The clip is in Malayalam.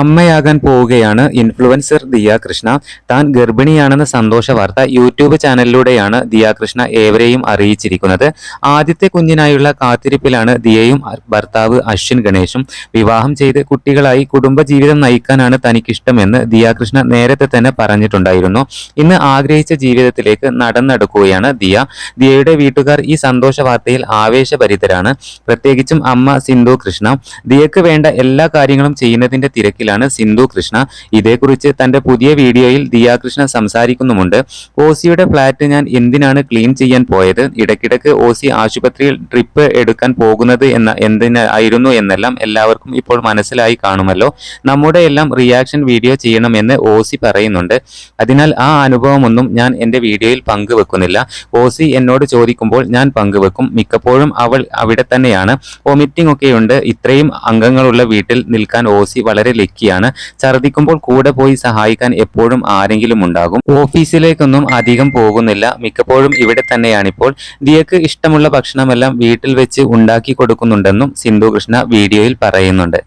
അമ്മയാകാൻ പോവുകയാണ് ഇൻഫ്ലുവൻസർ ദിയ കൃഷ്ണ. താൻ ഗർഭിണിയാണെന്ന സന്തോഷ വാർത്ത യൂട്യൂബ് ചാനലിലൂടെയാണ് ദിയ കൃഷ്ണ ഏവരെയും അറിയിച്ചിരിക്കുന്നത്. ആദ്യത്തെ കുഞ്ഞിനായുള്ള കാത്തിരിപ്പിലാണ് ദിയയും ഭർത്താവ് അശ്വിൻ ഗണേശും വിവാഹം ചെയ്ത് കുട്ടികളായി കുടുംബജീവിതം നയിക്കാനാണ് തനിക്കിഷ്ടമെന്ന് ദിയ കൃഷ്ണ നേരത്തെ തന്നെ പറഞ്ഞിട്ടുണ്ടായിരുന്നു. ഇന്ന് ആഗ്രഹിച്ച ജീവിതത്തിലേക്ക് നടന്നെടുക്കുകയാണ് ദിയ. ദിയയുടെ വീട്ടുകാർ ഈ സന്തോഷ വാർത്തയിൽ ആവേശഭരിതരാണ്. പ്രത്യേകിച്ചും അമ്മ സിന്ധു കൃഷ്ണ. ദിയക്ക് വേണ്ട എല്ലാ കാര്യങ്ങളും ചെയ്യുന്നതിന്റെ തിരക്കിലാണ് സിന്ധു കൃഷ്ണ. ഇതേക്കുറിച്ച് തന്റെ പുതിയ വീഡിയോയിൽ ദിയ കൃഷ്ണ സംസാരിക്കുന്നുമുണ്ട്. ഓസിയുടെ ഫ്ളാറ്റ് ഞാൻ എന്തിനാണ് ക്ലീൻ ചെയ്യാൻ പോയത്? ഇടയ്ക്കിടയ്ക്ക് ഓസി ആശുപത്രിയിൽ ട്രിപ്പ് എടുക്കാൻ പോകുന്നത് എന്ന എന്തിനായിരുന്നു എന്നെല്ലാം എല്ലാവർക്കും ഇപ്പോൾ മനസ്സിലായി കാണുമല്ലോ. നമ്മുടെ എല്ലാം റിയാക്ഷൻ വീഡിയോ ചെയ്യണമെന്ന് ഓസി പറയുന്നുണ്ട്. അതിനാൽ ആ അനുഭവമൊന്നും ഞാൻ എന്റെ വീഡിയോയിൽ പങ്കുവെക്കുന്നില്ല. ഓസി എന്നോട് ചോദിക്കുമ്പോൾ ഞാൻ പങ്കുവെക്കും. മിക്കപ്പോഴും അവൾ അവിടെ തന്നെയാണ്. വോമിറ്റിംഗ് ഒക്കെയുണ്ട്. ഇത്രയും അംഗങ്ങളുള്ള വീട്ടിൽ നിൽക്കാൻ ഓസി വളരെ ലക്കിയാണ് ഛർദിക്കുമ്പോൾ കൂടെ പോയി സഹായിക്കാൻ എപ്പോഴും ആരെങ്കിലും ഉണ്ടാകും. ഓഫീസിലേക്കൊന്നും അധികം പോകുന്നില്ല. മിക്കപ്പോഴും ഇവിടെ തന്നെയാണിപ്പോൾ. ദിയക്ക് ഇഷ്ടമുള്ള ഭക്ഷണമെല്ലാം വീട്ടിൽ വെച്ച് ഉണ്ടാക്കി കൊടുക്കുന്നുണ്ടെന്നും സിന്ധു കൃഷ്ണ വീഡിയോയിൽ പറയുന്നുണ്ട്.